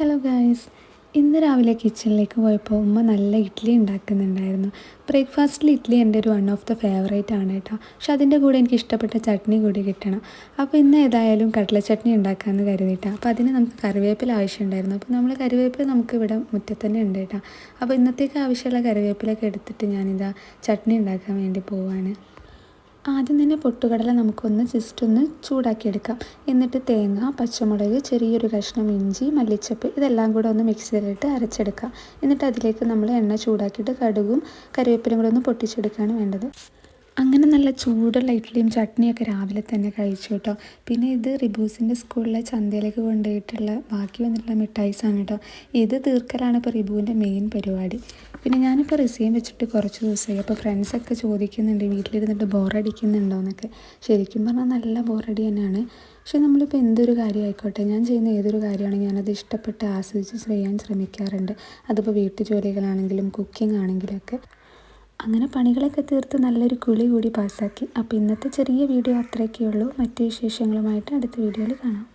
Hello guys ഇന്ന് രാവിലെ കിച്ചണിലേക്ക് പോയപ്പോൾ ഉമ്മ നല്ല ഇഡ്ഡലി ഉണ്ടാക്കുന്നുണ്ടായിരുന്നു. ബ്രേക്ക്ഫാസ്റ്റിൽ ഇഡ്ഡലി എന്റെ ഒരു വൺ ഓഫ് ദ ഫേവറേറ്റ് ആണ് കേട്ടോ. പക്ഷെ അതിന്റെ കൂടെ എനിക്ക് ഇഷ്ടപ്പെട്ട ചട്നി കൂടി കിട്ടണം. അപ്പോൾ ഇന്ന് ഏതായാലും കടല ചട്നി ഉണ്ടാക്കാമെന്ന് കരുതിയിട്ടാണ് അപ്പോൾ അതിന് നമുക്ക് കറിവേപ്പില ആവശ്യമുണ്ടായിരുന്നു. അപ്പോൾ നമ്മൾ കറിവേപ്പില നമുക്ക് ഇവിടെ മുറ്റത്ത് തന്നെ ഉണ്ട് കേട്ടോ. അപ്പോൾ ഇന്നത്തേക്ക് ആവശ്യമുള്ള കറിവേപ്പിലൊക്കെ എടുത്തിട്ട് ഞാനിതാ ചട്നി ഉണ്ടാക്കാൻ വേണ്ടി പോവാണ്. ആദ്യം തന്നെ പൊട്ടുകടല നമുക്കൊന്ന് ജസ്റ്റ് ഒന്ന് ചൂടാക്കിയെടുക്കാം. എന്നിട്ട് തേങ്ങ പച്ചമുളക് ചെറിയൊരു കഷ്ണം ഇഞ്ചി മല്ലിച്ചപ്പ് ഇതെല്ലാം കൂടെ ഒന്ന് മിക്സിയിലിട്ട് അരച്ചെടുക്കാം. എന്നിട്ട് അതിലേക്ക് നമ്മൾ എണ്ണ ചൂടാക്കിയിട്ട് കടുകും കറിവേപ്പിലും കൂടെ ഒന്ന് പൊട്ടിച്ചെടുക്കുകയാണ് വേണ്ടത്. അങ്ങനെ നല്ല ചൂടുള്ള ഇഡ്ഡലിയും ചട്നിയൊക്കെ രാവിലെ തന്നെ കഴിച്ചു കേട്ടോ. പിന്നെ ഇത് റിബൂസിന്റെ സ്കൂളിലെ ചന്തയിലേക്ക് കൊണ്ടുപോയിട്ടുള്ള ബാക്കി വന്നിട്ടുള്ള മിഠായിസാണ് കേട്ടോ. ഇത് തീർക്കലാണ് ഇപ്പോൾ റിബുവിന്റെ മെയിൻ പരിപാടി. പിന്നെ ഞാനിപ്പോൾ റിസീം വെച്ചിട്ട് കുറച്ച് ദിവസമായി. അപ്പോൾ ഫ്രണ്ട്സൊക്കെ ചോദിക്കുന്നുണ്ട് വീട്ടിലിരുന്നിട്ട് ബോറടിക്കുന്നുണ്ടോ എന്നൊക്കെ. ശരിക്കും പറഞ്ഞാൽ നല്ല ബോറടി തന്നെയാണ്. പക്ഷെ നമ്മളിപ്പോൾ എന്തൊരു കാര്യം ആയിക്കോട്ടെ ഞാൻ ചെയ്യുന്ന ഏതൊരു കാര്യമാണെങ്കിൽ ഞാനത് ഇഷ്ടപ്പെട്ട് ആസ്വദിച്ച് ചെയ്യാൻ ശ്രമിക്കാറുണ്ട്. അതിപ്പോൾ വീട്ടു ജോലികളാണെങ്കിലും കുക്കിംഗ് ആണെങ്കിലും ഒക്കെ അങ്ങനെ പണികളൊക്കെ തീർത്ത് നല്ലൊരു കുളി കൂടി പാസ്സാക്കി. അപ്പോൾ ഇന്നത്തെ ചെറിയ വീഡിയോ അത്രയൊക്കെ ഉള്ളൂ മറ്റു വിശേഷങ്ങളുമായിട്ട് അടുത്ത വീഡിയോയിൽ കാണാം.